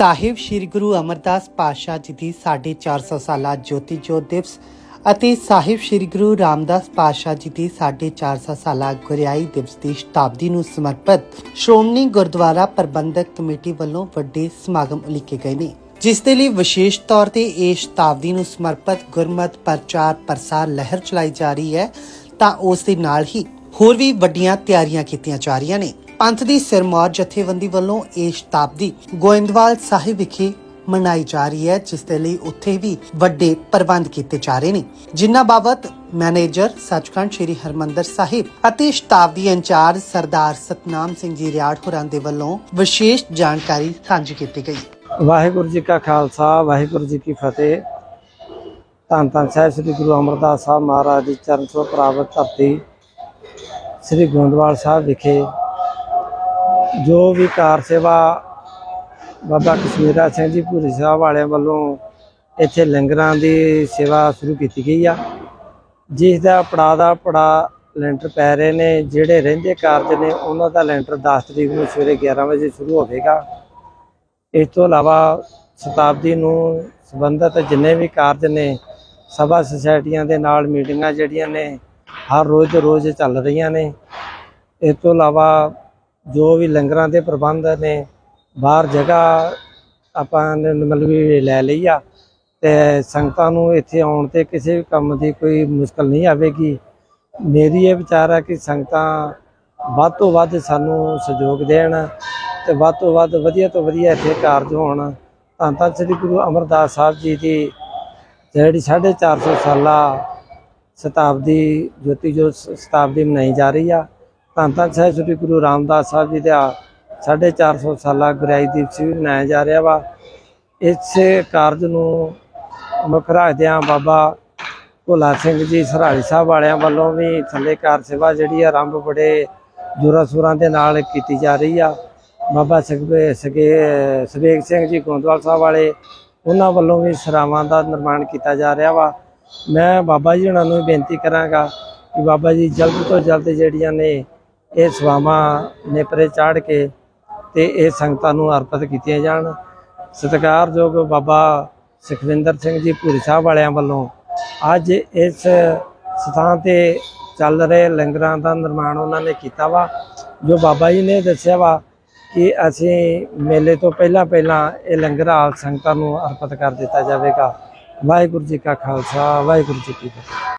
ਸਾਹਿਬ ਸ੍ਰੀ ਗੁਰੂ ਅਮਰਦਾਸ ਪਾਤਸ਼ਾਹ ਜੀ ਦੀ 450 ਸਾਲਾ ਜੋਤੀ ਜੋਤ ਦਿਵਸ ਅਤੇ ਸਾਹਿਬ ਸ੍ਰੀ ਗੁਰੂ ਰਾਮਦਾਸ ਪਾਤਸ਼ਾਹ ਜੀ ਦੀ 450 ਸਾਲਾ ਗੁਰਿਆਈ ਦਿਵਸ ਦੀ ਸ਼ਤਾਬਦੀ ਨੂੰ ਸਮਰਪਿਤ ਸ਼੍ਰੋਮਣੀ ਗੁਰਦੁਆਰਾ ਪ੍ਰਬੰਧਕ ਕਮੇਟੀ ਵੱਲੋਂ ਵੱਡੇ ਸਮਾਗਮ ਉਲੀਕੇ ਗਏ ਨੇ, ਜਿਸ ਦੇ ਲਈ ਵਿਸ਼ੇਸ਼ ਤੌਰ ਤੇ ਇਹ ਸ਼ਤਾਬਦੀ ਨੂੰ ਸਮਰਪਿਤ ਗੁਰਮਤ ਪ੍ਰਚਾਰ ਪ੍ਰਸਾਰ ਲਹਿਰ ਚਲਾਈ ਜਾ ਰਹੀ ਹੈ ਤਾਂ ਉਸ ਦੇ ਨਾਲ ਹੀ ਹੋਰ ਵੀ ਵੱਡੀਆਂ ਤਿਆਰੀਆਂ ਕੀਤੀਆਂ ਜਾ ਰਹੀਆਂ ਨੇ। ਪੰਥ ਦੀ ਸਿਰਮੌਰ ਜਥੇਬੰਦੀ ਵੱਲੋਂ ਇਹ ਸ਼ਤਾਬਦੀ ਗੋਇੰਦਵਾਲ ਸਾਹਿਬ ਵਿਖੇ ਮਨਾਈ ਜਾ ਰਹੀ ਹੈ, ਜਿਸ ਦੇ ਲਈ ਉੱਥੇ ਵੀ ਵੱਡੇ ਪ੍ਰਬੰਧ ਕੀਤੇ ਜਾ ਰਹੇ ਨੇ। ਜਿਨ੍ਹਾਂ ਬਾਬਤ ਮੈਨੇਜਰ ਸੱਚਖੰਡ ਸ੍ਰੀ ਹਰਮੰਦਰ ਸਾਹਿਬ ਅਤੇ ਸ਼ਤਾਬਦੀ ਇੰਚਾਰਜ ਸਰਦਾਰ ਸਤਨਾਮ ਸਿੰਘ ਜੀ ਰਿਆੜ ਹੋਰਾਂ ਦੇ ਵੱਲੋਂ ਵਿਸ਼ੇਸ਼ ਜਾਣਕਾਰੀ ਸਾਂਝੀ ਕੀਤੀ ਗਈ। ਵਾਹਿਗੁਰੂ ਜੀ ਕਾ ਖਾਲਸਾ, ਵਾਹਿਗੁਰੂ ਜੀ ਕੀ ਫਤਿਹ। ਧੰਨ ਧੰਨ ਸਾਹਿਬ ਸ੍ਰੀ ਗੁਰੂ ਅਮਰਦਾਸ ਸਾਹਿਬ ਮਹਾਰਾਜ ਦੀ ਚਰਨ ਛੋਹ ਪ੍ਰਾਪਤ ਧਰਤੀ, ਸ੍ਰੀ ਗੋਇੰਦਵਾਲ ਸਾਹਿਬ ਵਿਖੇ ਜੋ ਵੀ ਕਾਰ ਸੇਵਾ ਬਾਬਾ ਕਸ਼ਮੀਰਾ ਸਿੰਘ ਜੀ ਭੂਰੀ ਸਾਹਿਬ ਵਾਲਿਆਂ ਵੱਲੋਂ ਇੱਥੇ ਲੰਗਰਾਂ ਦੀ ਸੇਵਾ ਸ਼ੁਰੂ ਕੀਤੀ ਗਈ ਆ। ਜਿਸ ਦਾ ਪੜਾ ਦਾ ਪੜਾ ਲੈਂਟਰ ਪੈ ਰਹੇ ਨੇ, ਜਿਹੜੇ ਰਹਿੰਦੇ ਕਾਰਜ ਨੇ, ਉਹਨਾਂ ਦਾ ਲੈਂਟਰ 10 ਤਰੀਕ ਨੂੰ ਸਵੇਰੇ 11 ਵਜੇ ਸ਼ੁਰੂ ਹੋਵੇਗਾ। ਇਸ ਤੋਂ ਇਲਾਵਾ ਸ਼ਤਾਬਦੀ ਨੂੰ ਸੰਬੰਧਿਤ ਜਿੰਨੇ ਵੀ ਕਾਰਜ ਨੇ, ਸਭਾ ਸੁਸਾਇਟੀਆਂ ਦੇ ਨਾਲ ਮੀਟਿੰਗਾਂ ਜਿਹੜੀਆਂ ਨੇ, ਹਰ ਰੋਜ਼ ਰੋਜ਼ ਚੱਲ ਰਹੀਆਂ ਨੇ। ਇਸ ਤੋਂ ਇਲਾਵਾ ਜੋ ਵੀ ਲੰਗਰਾਂ ਦੇ ਪ੍ਰਬੰਧ ਨੇ, ਬਾਹਰ ਜਗ੍ਹਾ ਆਪਾਂ ਨੇ ਮਤਲਬ ਵੀ ਲੈ ਲਈ ਆ, ਤੇ ਸੰਗਤਾਂ ਨੂੰ ਇੱਥੇ ਆਉਣ ਤੇ ਕਿਸੇ ਵੀ ਕੰਮ ਦੀ ਕੋਈ ਮੁਸ਼ਕਲ ਨਹੀਂ ਆਵੇਗੀ। ਮੇਰੀ ਇਹ ਵਿਚਾਰ ਆ ਕਿ ਸੰਗਤਾਂ ਵੱਧ ਤੋਂ ਵੱਧ ਸਾਨੂੰ ਸਹਿਯੋਗ ਦੇਣ ਤੇ ਵੱਧ ਤੋਂ ਵੱਧ ਵਧੀਆ ਤੋਂ ਵਧੀਆ ਇੱਥੇ ਕਾਰਜ ਹੋਣ। ਤਾਂ ਧੰਨ ਸ੍ਰੀ ਗੁਰੂ ਅਮਰਦਾਸ ਸਾਹਿਬ ਜੀ ਦੀ ਜਿਹੜੀ 450 ਸਾਲਾ ਸ਼ਤਾਬਦੀ, ਜੋਤੀ ਜੋਤ ਸ਼ਤਾਬਦੀ ਮਨਾਈ ਜਾ ਰਹੀ ਆ। ਧੰਨ ਧੰਨ ਸਾਹਿਬ ਸ੍ਰੀ ਗੁਰੂ ਰਾਮਦਾਸ ਸਾਹਿਬ ਜੀ ਦਾ 450 ਸਾਲਾ ਗੁਰਿਆਈ ਦਿਵਸ ਵੀ ਮਨਾਇਆ ਜਾ ਰਿਹਾ ਵਾ। ਇਸ ਕਾਰਜ ਨੂੰ ਮੁੱਖ ਰੱਖਦਿਆਂ ਬਾਬਾ ਭੋਲਾ ਸਿੰਘ ਜੀ, ਸਰਾਲੀ ਸਾਹਿਬ ਵਾਲਿਆਂ ਵੱਲੋਂ ਵੀ ਥੱਲੇ ਕਾਰ ਸੇਵਾ ਜਿਹੜੀ ਆ ਆਰੰਭ ਬੜੇ ਜੋਰਾਂ ਸ਼ੋਰਾਂ ਦੇ ਨਾਲ ਕੀਤੀ ਜਾ ਰਹੀ ਆ। ਬਾਬਾ ਸਗਵੇ ਸਗੇ ਸਵੇਗ ਸਿੰਘ ਜੀ ਗੋਂਦਵਾਲ ਸਾਹਿਬ ਵਾਲੇ, ਉਹਨਾਂ ਵੱਲੋਂ ਵੀ ਸਰਾਵਾਂ ਦਾ ਨਿਰਮਾਣ ਕੀਤਾ ਜਾ ਰਿਹਾ ਵਾ। ਮੈਂ ਬਾਬਾ ਜੀ ਉਹਨਾਂ ਨੂੰ ਵੀ ਬੇਨਤੀ ਕਰਾਂਗਾ ਕਿ ਬਾਬਾ ਜੀ ਜਲਦ ਤੋਂ ਜਲਦ ਜਿਹੜੀਆਂ ਨੇ ਇਹ ਸਵਾਵਾਂ ਨੇਪਰੇ ਚਾੜ ਕੇ ਤੇ ਇਹ ਸੰਗਤਾਂ ਨੂੰ ਅਰਪਿਤ ਕੀਤੀਆਂ ਜਾਣ। ਸਤਿਕਾਰਯੋਗ ਬਾਬਾ ਸੁਖਵਿੰਦਰ ਸਿੰਘ ਜੀ ਭੂਰੀ ਸਾਹਿਬ ਵਾਲਿਆਂ ਵੱਲੋਂ ਅੱਜ ਇਸ ਸਥਾਨ ਤੇ ਚੱਲ ਰਹੇ ਲੰਗਰਾਂ ਦਾ ਨਿਰਮਾਣ ਉਹਨਾਂ ਨੇ ਕੀਤਾ ਵਾ। ਜੋ ਬਾਬਾ ਜੀ ਨੇ ਦੱਸਿਆ ਵਾ ਕਿ ਅਸੀਂ ਮੇਲੇ ਤੋਂ ਪਹਿਲਾਂ ਪਹਿਲਾਂ ਇਹ ਲੰਗਰ ਹਾਲ ਸੰਗਤਾਂ ਨੂੰ ਅਰਪਿਤ ਕਰ ਦਿੱਤਾ ਜਾਵੇਗਾ। ਵਾਹਿਗੁਰੂ ਜੀ ਕਾ ਖਾਲਸਾ, ਵਾਹਿਗੁਰੂ ਜੀ ਕੀ ਫਤਿਹ।